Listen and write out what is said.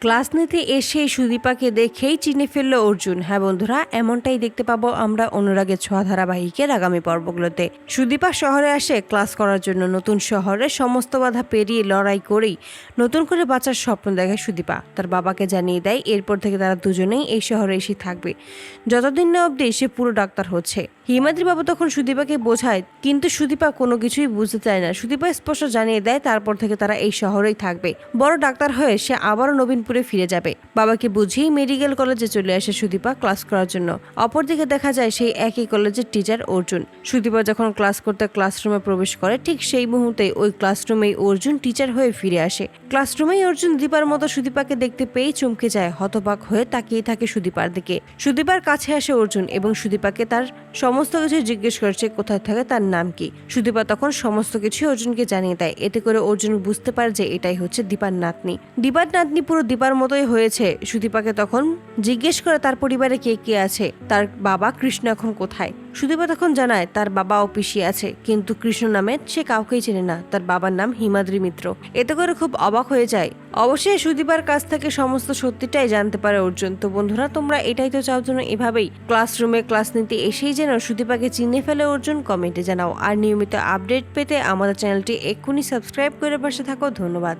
Class নিতে এসে সুদীপাকে দেখেই চিনে ফেলল অর্জুন। হ্যাঁ বন্ধুরা, এমনটাই দেখতে পাবো আমরা অনুরাগের ছোঁয়া ধারাবাহিকের আগামী পর্বগুলোতে। সুদীপা শহরে আসে ক্লাস করার জন্য। নতুন শহরে সমস্ত বাধা পেরিয়ে লড়াই করেই নতুন করে বাঁচার স্বপ্ন দেখে সুদীপা। তার বাবাকে জানিয়ে দেয়, এরপর থেকে তারা দুজনেই এই শহরে এসে থাকবে। যতদিন না অবধি সে পুরো ডাক্তার হচ্ছে। হিমাদ্রি বাবু তখন সুদীপাকে বোঝায়, কিন্তু সুদীপা কোনো কিছুই বুঝতে চায় না। সুদীপা স্পষ্ট জানিয়ে দেয়, তারপর থেকে তারা এই শহরেই থাকবে। বড় ডাক্তার হয়ে সে আবারও নবীনপুরে ফিরে যাবে। বাবাকে বুঝিয়েই মেডিকেল কলেজে চলে আসে সুদীপা ক্লাস করার জন্য। অপরদিকে দেখা যায় সেই একই কলেজের টিচার অর্জুন। সুদীপা যখন ক্লাস করতে ক্লাসরুমে প্রবেশ করে, ঠিক সেই মুহূর্তে ওই ক্লাসরুমেই অর্জুন টিচার হয়ে ফিরে আসে। ক্লাসরুমেই অর্জুন দীপার মতো সুদীপাকে দেখতে পেয়ে চমকে যায়, হতবাক হয়ে তাকিয়ে থাকে সুদীপার দিকে। সুদীপার কাছে আসে অর্জুন এবং সুদীপাকে তার সমস্ত কিছু জিজ্ঞেস করেছে কোথায় থাকে, তার নাম কি? সুদীপা তখন সমস্ত কিছু অর্জুনকে জানিয়ে দেয়। এতে করে অর্জুন বুঝতে পারে যে এটাই হচ্ছে দীপার নাতনি। দীপার নাতনি পুরো দীপার মতোই হয়েছে। সুদীপাকে তখন জিজ্ঞেস করে তার পরিবারে কে কে আছে? তার বাবা কৃষ্ণ এখন কোথায়? সুদীপা তখন জানায়, তার বাবা ও পিসি আছে, কিন্তু কৃষ্ণ নামে সে কাউকেই চেনে না, তার বাবার নাম হিমাদ্রি মিত্র। এতে করে খুব অবাক হয়ে যায়। অবশ্যই সুদীপার কাছ থেকে সমস্ত সত্যিটাই জানতে পারে অর্জুন। তো বন্ধুরা, তোমরা এটাই তো চাও যেন এভাবেই ক্লাসরুমে ক্লাস নিতে এসেই যেন সুদীপাকে চিনে ফেলে অর্জুন, কমেন্টে জানাও। আর নিয়মিত আপডেট পেতে আমাদের চ্যানেলটি এক্ষুনি সাবস্ক্রাইব করে পাশে থাকো। ধন্যবাদ।